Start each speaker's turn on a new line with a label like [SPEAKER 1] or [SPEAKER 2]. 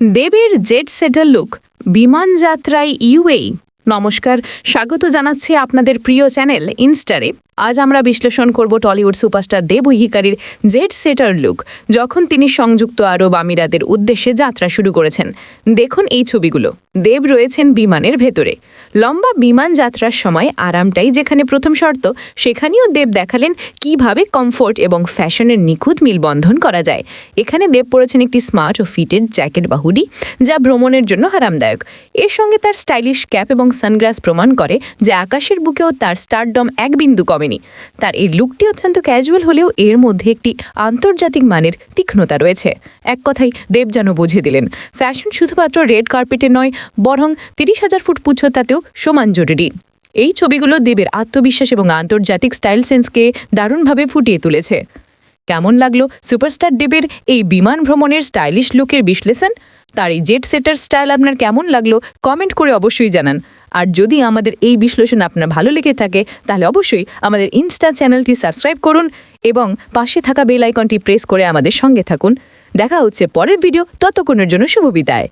[SPEAKER 1] দেবের jet setter look বিমান যাত্রায় ইউএই। নমস্কার স্বাগত জানাচ্ছি আপনাদের প্রিয় চ্যানেল ইনস্টারে। আজ আমরা বিশ্লেষণ করব টলিউড সুপারস্টার দেব হিকারির জেট সেটার লুক, যখন তিনি সংযুক্ত আরব আমিরাতের উদ্দেশ্যে যাত্রা শুরু করেছেন। দেখুন এই ছবিগুলো। দেব রয়েছেন বিমানের ভেতরে। লম্বা বিমান যাত্রার সময় আরামটাই যেখানে প্রথম শর্ত, সেখানেও দেব দেখালেন কীভাবে কমফোর্ট এবং ফ্যাশনের নিখুঁত মিলবন্ধন করা যায়। এখানে দেব পরেছেন একটি স্মার্ট ও ফিটেড জ্যাকেট বা হুডি, যা ভ্রমণের জন্য আরামদায়ক। এর সঙ্গে তার স্টাইলিশ ক্যাপ এবং সানগ্লাস প্রমাণ করে যে আকাশের বুকেও তার স্টারডম এক বিন্দু কমেনি তার এই লুকটি অত্যন্ত ক্যাজুয়াল হলেও এর মধ্যে একটি আন্তর্জাতিক মানের তীক্ষ্ণতা রয়েছে। এক কথাই দেব যেন বুঝিয়ে দিলেন ফ্যাশন শুধুমাত্র রেড কার্পেটে নয়, বরং তিরিশ হাজার ফুট পুচ্ছতাতেও সমান জরুরি। এই ছবিগুলো দেবের আত্মবিশ্বাস এবং আন্তর্জাতিক স্টাইল সেন্সকে দারুণভাবে ফুটিয়ে তুলেছে। কেমন লাগল সুপারস্টার দেবের এই বিমান ভ্রমণের স্টাইলিশ লুকের বিশ্লেষণ? তার এই জেট সেটার স্টাইল আপনার কেমন লাগল কমেন্ট করে অবশ্যই জানান। আর যদি আমাদের এই বিশ্লেষণ আপনার ভালো লেগে থাকে, তাহলে অবশ্যই আমাদের ইনস্টা চ্যানেলটি সাবস্ক্রাইব করুন এবং পাশে থাকা বেল আইকনটি প্রেস করে আমাদের সঙ্গে থাকুন। দেখা হচ্ছে পরের ভিডিও ততক্ষণের জন্য শুভ বিদায়